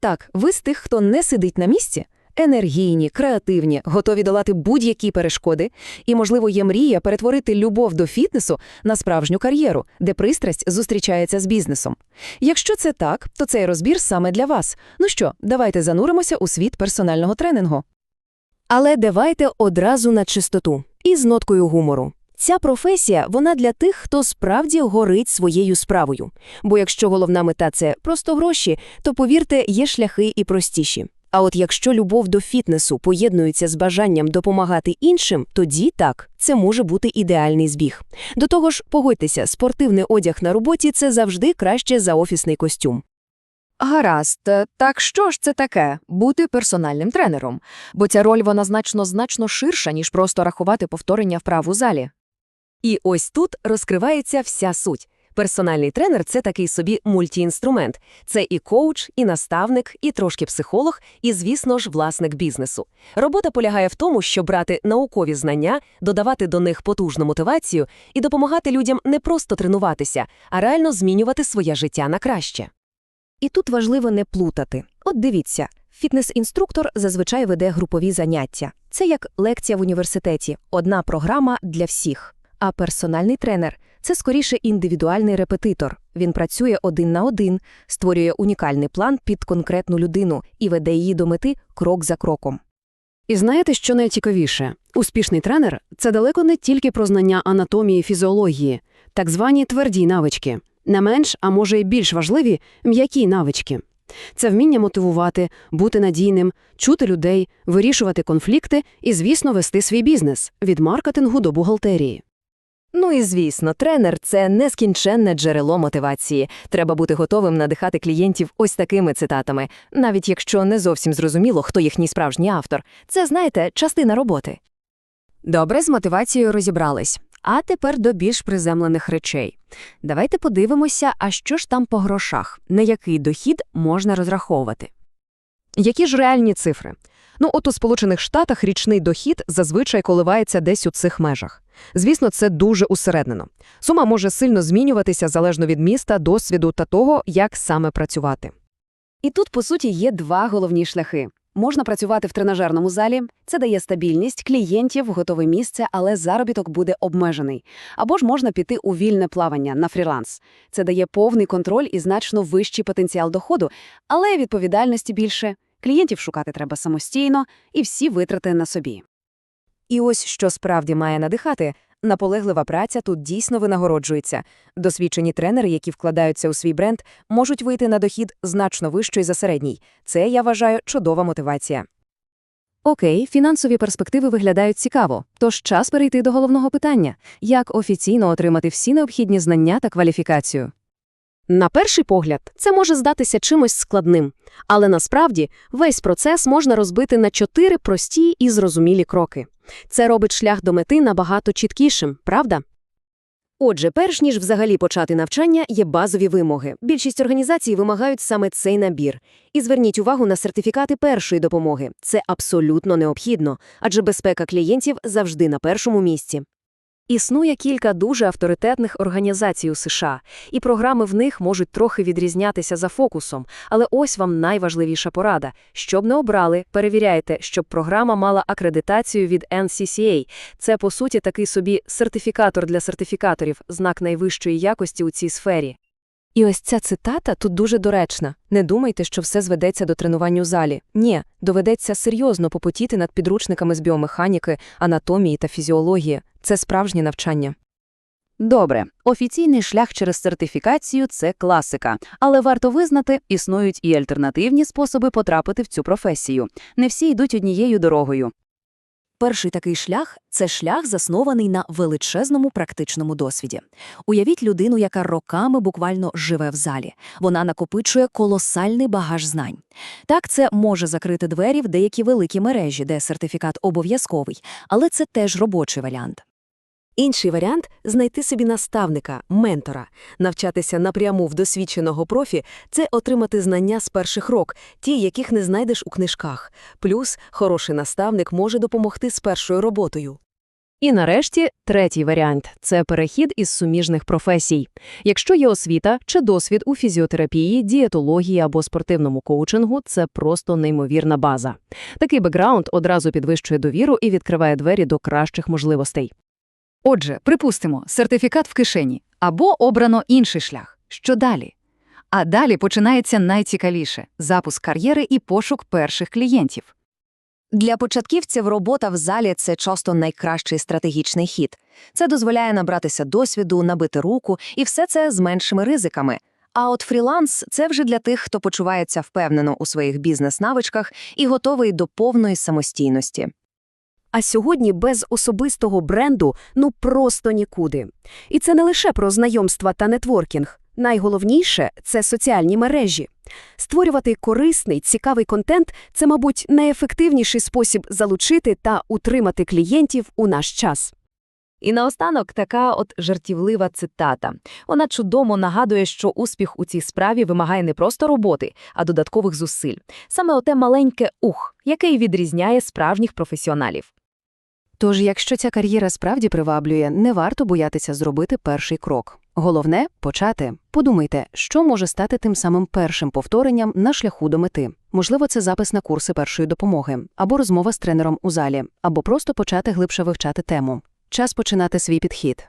Так, ви з тих, хто не сидить на місці, енергійні, креативні, готові долати будь-які перешкоди, і, можливо, є мрія перетворити любов до фітнесу на справжню кар'єру, де пристрасть зустрічається з бізнесом. Якщо це так, то цей розбір саме для вас. Ну що, давайте зануримося у світ персонального тренінгу. Але давайте одразу на чистоту і з ноткою гумору. Ця професія вона для тих, хто справді горить своєю справою. Бо якщо головна мета це просто гроші, то повірте, є шляхи і простіші. А от якщо любов до фітнесу поєднується з бажанням допомагати іншим, тоді так, це може бути ідеальний збіг. До того ж, погодьтеся, спортивний одяг на роботі це завжди краще за офісний костюм. Гаразд, так що ж це таке бути персональним тренером? Бо ця роль вона значно значно ширша, ніж просто рахувати повторення вправ у залі. І ось тут розкривається вся суть. Персональний тренер це такий собі мультіінструмент. Це і коуч, і наставник, і трошки психолог, і, звісно ж, власник бізнесу. Робота полягає в тому, щоб брати наукові знання, додавати до них потужну мотивацію і допомагати людям не просто тренуватися, а реально змінювати своє життя на краще. І тут важливо не плутати. От дивіться, фітнес-інструктор зазвичай веде групові заняття. Це як лекція в університеті, одна програма для всіх. А персональний тренер це скоріше індивідуальний репетитор. Він працює один на один, створює унікальний план під конкретну людину і веде її до мети крок за кроком. І знаєте, що найцікавіше? Успішний тренер це далеко не тільки про знання анатомії, фізіології, так звані тверді навички, не менш, а може й більш важливі м'які навички. Це вміння мотивувати, бути надійним, чути людей, вирішувати конфлікти і, звісно, вести свій бізнес від маркетингу до бухгалтерії. Ну і звісно, тренер це нескінченне джерело мотивації. Треба бути готовим надихати клієнтів ось такими цитатами, навіть якщо не зовсім зрозуміло, хто їхній справжній автор. Це, знаєте, частина роботи. Добре, з мотивацією розібрались. А тепер до більш приземлених речей. Давайте подивимося, а що ж там по грошах, на який дохід можна розраховувати. Які ж реальні цифри? Ну, от у Сполучених Штатах річний дохід зазвичай коливається десь у цих межах. Звісно, це дуже усереднено. Сума може сильно змінюватися залежно від міста, досвіду та того, як саме працювати. І тут, по суті, є два головні шляхи. Можна працювати в тренажерному залі, це дає стабільність, клієнтів, готове місце, але заробіток буде обмежений. Або ж можна піти у вільне плавання на фріланс. Це дає повний контроль і значно вищий потенціал доходу, але відповідальності більше. Клієнтів шукати треба самостійно і всі витрати на собі. І ось що справді має надихати – наполеглива праця тут дійсно винагороджується. Досвідчені тренери, які вкладаються у свій бренд, можуть вийти на дохід значно вищий за середній. Це, я вважаю, чудова мотивація. Окей, фінансові перспективи виглядають цікаво, тож час перейти до головного питання – як офіційно отримати всі необхідні знання та кваліфікацію. На перший погляд, це може здатися чимось складним, але насправді весь процес можна розбити на чотири прості і зрозумілі кроки. Це робить шлях до мети набагато чіткішим, правда? Отже, перш ніж взагалі почати навчання, є базові вимоги. Більшість організацій вимагають саме цей набір. І зверніть увагу на сертифікати першої допомоги. Це абсолютно необхідно, адже безпека клієнтів завжди на першому місці. Існує кілька дуже авторитетних організацій у США, і програми в них можуть трохи відрізнятися за фокусом, але ось вам найважливіша порада. Щоб не обрали, перевіряйте, щоб програма мала акредитацію від NCCA. Це, по суті, такий собі сертифікатор для сертифікаторів, знак найвищої якості у цій сфері. І ось ця цитата тут дуже доречна. Не думайте, що все зведеться до тренування у залі. Ні, доведеться серйозно попотіти над підручниками з біомеханіки, анатомії та фізіології. Це справжнє навчання. Добре, офіційний шлях через сертифікацію це класика, але варто визнати, існують і альтернативні способи потрапити в цю професію. Не всі йдуть однією дорогою. Перший такий шлях це шлях, заснований на величезному практичному досвіді. Уявіть людину, яка роками буквально живе в залі. Вона накопичує колосальний багаж знань. Так, це може закрити двері в деякі великі мережі, де сертифікат обов'язковий, але це теж робочий варіант. Інший варіант знайти собі наставника, ментора, навчатися напряму в досвідченого профі це отримати знання з перших рок, ті, яких не знайдеш у книжках. Плюс хороший наставник може допомогти з першою роботою. І нарешті третій варіант це перехід із суміжних професій. Якщо є освіта чи досвід у фізіотерапії, дієтології або спортивному коучингу, це просто неймовірна база. Такий бекграунд одразу підвищує довіру і відкриває двері до кращих можливостей. Отже, припустимо, сертифікат в кишені або обрано інший шлях. Що далі? А далі починається найцікавіше – запуск кар'єри і пошук перших клієнтів. Для початківців робота в залі – це часто найкращий стратегічний хід. Це дозволяє набратися досвіду, набити руку, і все це з меншими ризиками. А от фріланс – це вже для тих, хто почувається впевнено у своїх бізнес-навичках і готовий до повної самостійності. А сьогодні без особистого бренду ну просто нікуди. І це не лише про знайомства та нетворкінг. Найголовніше – це соціальні мережі. Створювати корисний, цікавий контент – це, мабуть, найефективніший спосіб залучити та утримати клієнтів у наш час. І наостанок така от жартівлива цитата. Вона чудово нагадує, що успіх у цій справі вимагає не просто роботи, а додаткових зусиль. Саме оте маленьке ух, яке відрізняє справжніх професіоналів. Тож, якщо ця кар'єра справді приваблює, не варто боятися зробити перший крок. Головне – почати. Подумайте, що може стати тим самим першим повторенням на шляху до мети. Можливо, це запис на курси першої допомоги, або розмова з тренером у залі, або просто почати глибше вивчати тему. Час починати свій підхід.